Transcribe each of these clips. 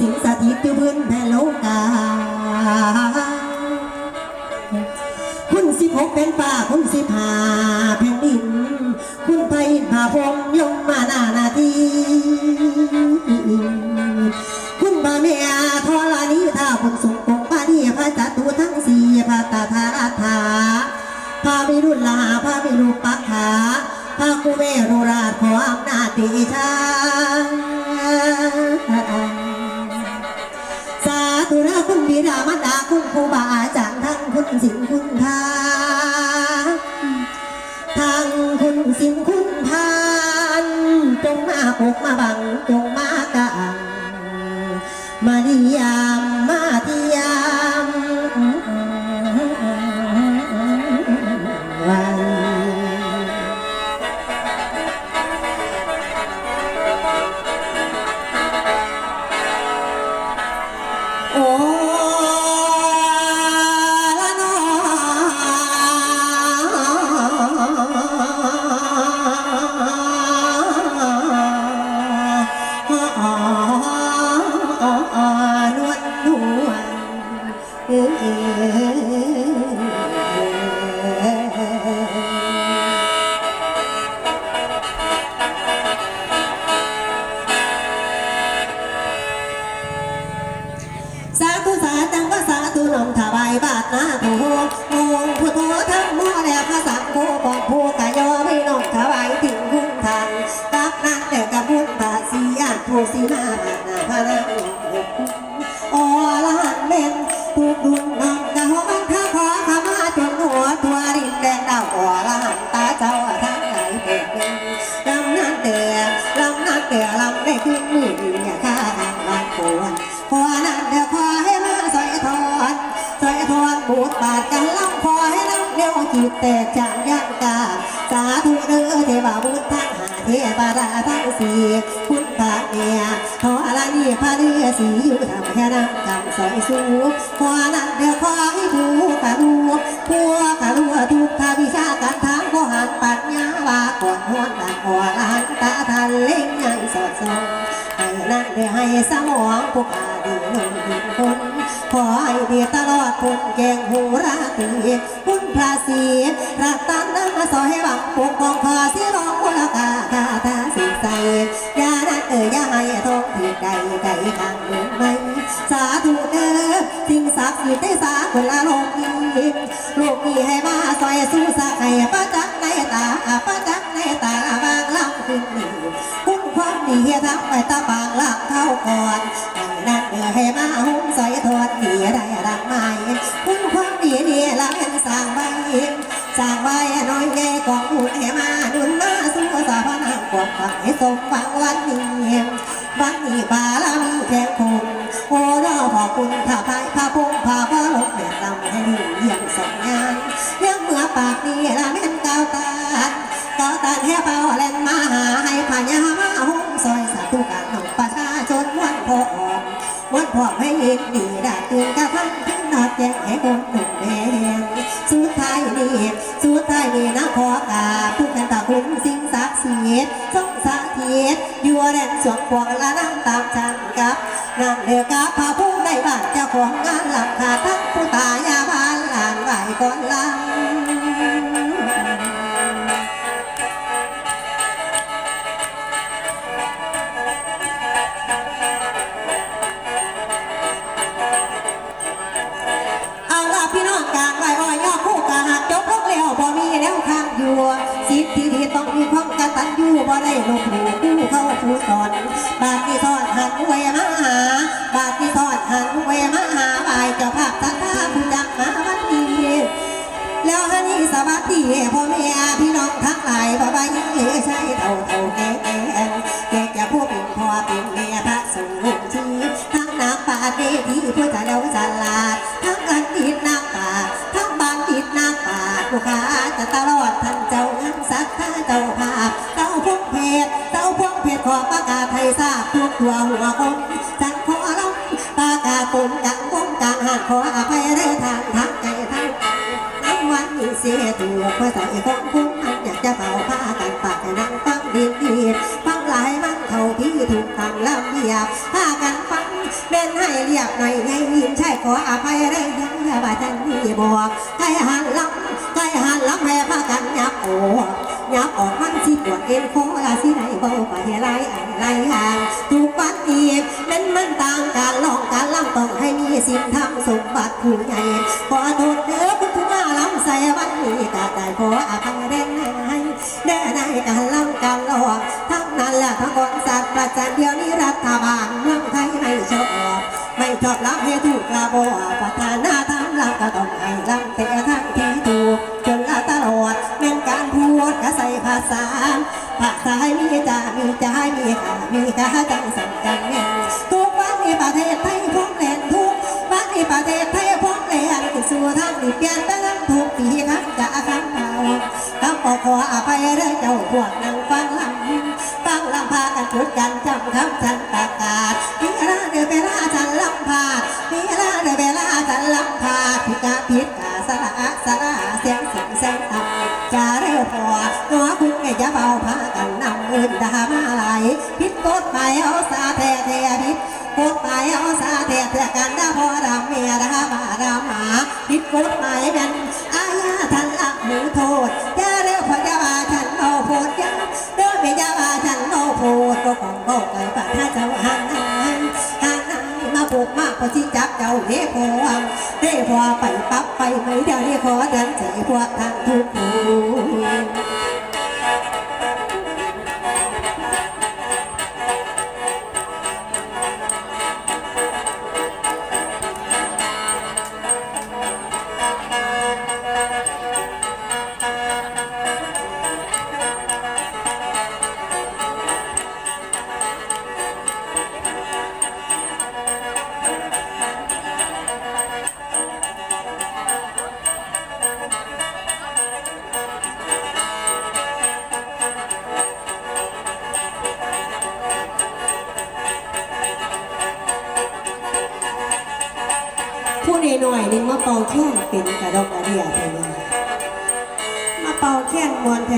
สิ่งสถิตอยู่พื้นแผ่นโลกา คุณสิบหกเป็นป่าคุณสิบห้าแผ่นดิน คุณไปผาพรหมยงมานานาทีคุณบาเมียทอลานีท่าผลสุงกงปานีพระจัตุทั้งสี่พระตาธาราธาพาวิรุณลาพาวิรูปักขาพากุเวรุราชขออำนาจเดชา ทั้งคุณสิงคุณทา โถโมงพุทโธทั้งมั เทวดาทั้งสี่คุณพระเนียขออะไรนี่พระเรือสีอยู่ทำแค่น้ำกำสอยสูงขอนั้นเดี๋ยวขอให้ถูกระดูกพัวกระดูกทุกทาวิชาการทางก็หันปัญญาว่าก่อนหวนดันหัวลานตาทันเล่งใหญ่สอดส่องให้นั่นได้ให้สมองพวกอาดีหนุ่มหินคน ขอให้ดีตลอดคุณแกงหูราตีคุณพระศีรักตนาสอยบังปกป้องขอสิรองมูลกาคาตาสิใสยานั้นเอ่ยยาให้ทองที่ใดใดข้างหนึ่งไม่สาธุเด้อสิ่งศักดิ์สิทธิ์ได้สาคนละโลกนี้โลกีให้มาซอยสู้สักให้ประจักษ์ในตาประจักษ์ในตาบางลำขึ้นนี้คุณความดีทั้งไปตาบางลำเข้าก่อน เดือให้มาหุ้มใส่ทอดดีได้ดังไม้คุณความดีดีละเป็นสร้างใบสร้างใบน้อยแก่ของหุ่นให้มาดุนมาสู้สาพนังกวางฝังให้สมฟังวันนี้วันนี้บาลามีแทงคงโอ้รอพอคุณข้าพายพาพงพาพาลงเดือดลำให้ดีเยี่ยมสองงานเลี้ยงเมื่อปากนี้ละแม่นเก้าตาเก็ตัดแห่เป่าแล่นมาหาให้พญามาหุ้มซอยสาธุการของประชาชนวันพอ ออกวันพอให้เห็นดีด้ตื่นกะพันขึ้นนอดแจ้งให้คนหนุ่มแดงสุดท้ายนี้สุดท้ายนี้นะขอกราบทุกท่านตาคุณสิ่งศักดิ์สิทธิ์ทรงสาธิตอยู่แดนสวงควงละนั่งตามฉันกับนางเดือกาพาผู้ได้บ้านเจ้าของงานหลับขาทั้งผู้ตายาบานหลานไหวก่อนลา ดีพ่อแม่พี่น้องทั้งหลายบ่ว่ายิ่งเหลือใช้เท่าเท่าแก่แก่แก่จะผู้เป็นพ่อเป็นแม่พระสงฆ์ชีทั้งนักปราเวทีผู้จะเดาฉลาดทั้งอันดิดนักป่าทั้งบางดิดนักป่าชญ์ผู้ค้าจะตลอดท่านเจ้าเงินสักท่าเจ้าภาพเจ้าพวกเพจเจ้าพวกเพจขอประกาศให้ทราบทุกตัวหัวคนจังขอร้องประกาศกลุ่มจังกลุ่มจังหานขอ ภาษาอีของพุ่งอันอยากจะเป่าผ้ากันปากนั่งฟังดีดีฟังหลายมันเท่าพี่ถูกทางลำเบียบผ้ากันฟังเม่นให้เรียบไม่ไงยินใช่ขออภัยได้ยังอย่าบาดใจบอกใครหันหลังใครหันหลังให้ผ้ากันยับโอ้ยับออกมันสิปวดเอ็นคอลาสิไหนเบาไปไรอะไรห่างถูกปัดอีกเป็นมันต่างการลองการล่ำต้องให้มีสิ่งทำสมบัติผู้ใหญ่ขอโทษเด้อำใส่วันนี้ก็ได้ขออภัยได้ให้ได้ในการล่ำการลองทั้งนั้นแหละทั้งคนสัตว์ประจันเดียวนี้รัฐบาลเมืองไทยไม่ชอบไม่ชอบรับให้ถูกกระบอกประธานาทำรับก็ต้องให้รับแต่ทั้งที่ถูกจนละตลอดแม่นการพูดก็ใส่ภาษาภาษาให้มีจ่ามีใจมีขามีกาจังสังจังเงี้ยทุกวันในประเทศไทยพร้อมแลนทุกวันในประเทศไทยพร้อมแลนสู่ทางที่เปลี่ยนแปลงทุก คำขอออภัยเด้อเจ้าพวกนั่งฟังลำฟังลำพากันจุดกันจำคำฉันประกาศมีอะไรเดี๋ยวเวลาฉันลำพามีอะไรเดี๋ยวเวลาฉันลำพาพิกาพิกาสระสระเสียงเสียงเสียงต่ำจะเร็วพอหัวคุณแกจะเบาพากันนำเงินดามาไหลพิษกฎหมายเอาสาแท้แท้พิษกฎหมายเอาสาแท้แท้กันดาพอดำเมียดามาดาหมาพิษกฎหมายเป็นอาญาทันละมือโทษ โพดก็ของโบกไก่ป่าถ้าจะว่าหันหันหันหันมาผูกมากพอที่จับเจ้าเฮ้พวงเฮ้พอไปปั๊บไปไม่เดี๋ยวนี้ขอดันใจพวกทางทุกข์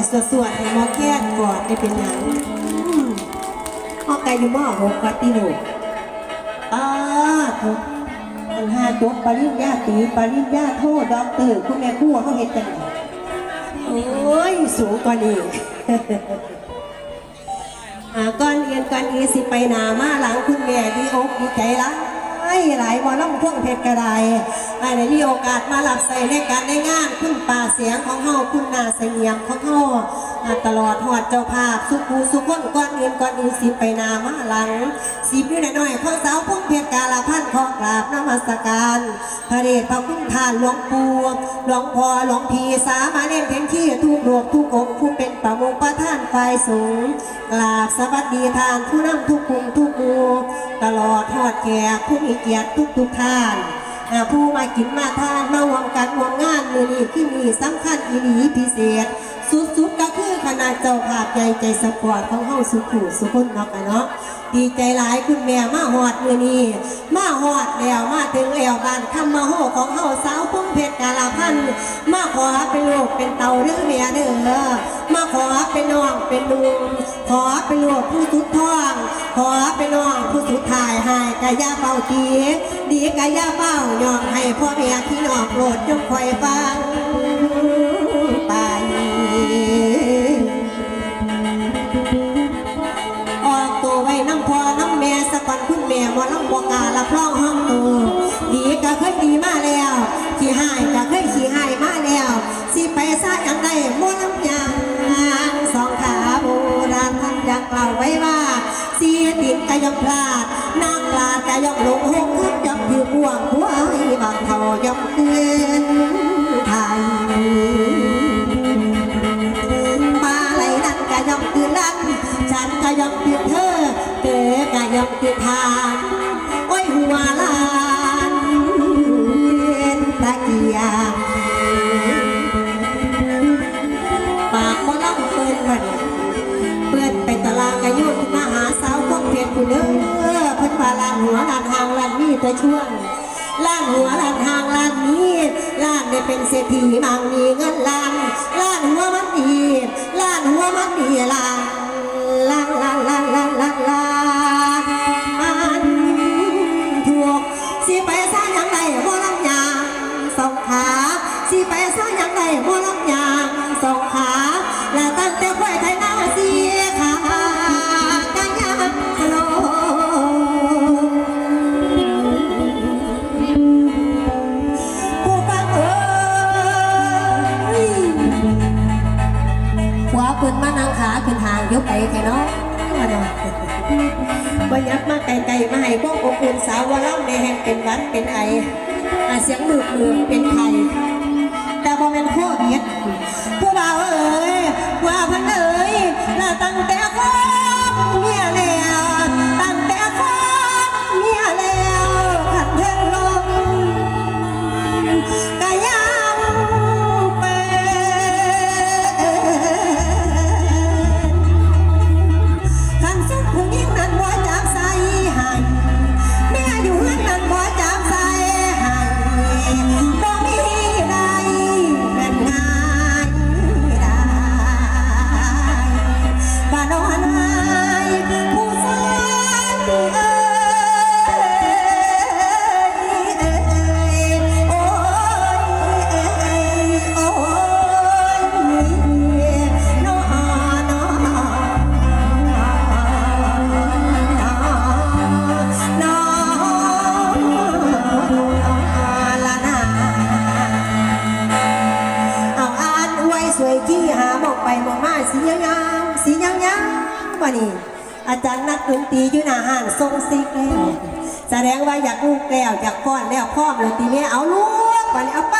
ค้นมวนแต่สวดๆให้หมอแค้นกอดได้เป็นหยังอืมอไก่อยู่หม้อหกวัดที่หนูอ้าทุกอันห้าจบปริญญาตรีปริญญาโทด็อกเตอร์คุณแม่ครู่เขาเห็นจังไงโอ้ยสูงกว่านี้ อ่าก่อนเรียนก่อนอีสิไปหนามาหลังคุณแม่ดีอกดีใจลาย หลายวันล่องพ่วงเพชรกระไดไอ้ในมีโอกาสมาหลับใส่ในการในงานคุณป่าเสียงของเฮาคุณนาเสียงของเฮาอ่า ตลอดหอดเจ้าภาพสุขูสุขคนก่อนเรียนก่อนอีสิไปนามาหลัง สิบอยู่หน่อยๆข้อสาวพุ่งเพชรกาลพันขอกราบนมัสการ พระเดชพระคุณทานหลวงปู่หลวงพ่อหลวงพีสามาเน้นเพ็นที่ทุกรวกทุกองผู้เป็นประมุขประธานฝ่ายสูงกราบสวัสดีทานผู้นำทุกกลุ่มทุกหมู่ตลอดทอดแขกผู้มีเกียรติทุกทุกท่านผู้มากินมาทานมาหวมกันหวมงานมือนี้ที่มีสำคัญอีหลีพิเศษ สุดๆก็คือคณะเจ้าภาพใหญ่ใจสปอร์ตของเฮาสุขุสุคนเนาะกันเนาะดีใจหลายคุณแม่มาหอดมือนี้มาหอดแล้วมาถึงแล้วบ้านคำมาโหของเฮาสาวพุ่งเพชรกาลาพันมาขอเป็นลูกเป็นเต่าเด้อเมียเด้อมาขอเป็นน้องเป็นลุงขอเป็นลูกผู้สุดท้องขอเป็นน้องผู้สุดท้ายให้กะยาเป่าตีดีกะยาเป่ายอมให้พ่อแม่พี่น้องโปรดจงคอยฟัง ยังพลาดนางปลาดกะยังหลงหงคือยอมผิวบ่วงหัวไอ้บางเท่ายังเกลือ ตช่วงล่างหัวล่าทางล่างนี้ล่างได้เป็นเศรษฐีบางมีเงินล่างล่างหัวมันดีล่างหัวมันดีล่างล่างล่างล่างล่างล่างล่างมันถูกสิไปสร้างยังไงบ่ลังยางสองขาสิไปสร้างยังไงบ่ลังยางสองขาและตั้งแต่ควายไทย ยับมาไกลๆมาให้พวกอบอุ่นสาววล่ำในแห่งเป็นวัดเป็นไออาเสียงมือมือเป็นไทยแต่พอเป็นโคตรเนี้ยผู้บ่าวเอ้ยว่าพันเอ้ยลาตั้งแต่คน มาสียังยังสียังยังมานี่อาจารย์นักดนตรีอยู่หน้าห้านทรงซิกแล้วแสดงว่าอยากลูกแล้วอยากก้อนแล้วพ่อเลยทีนี้เอาลูกไปเอาไป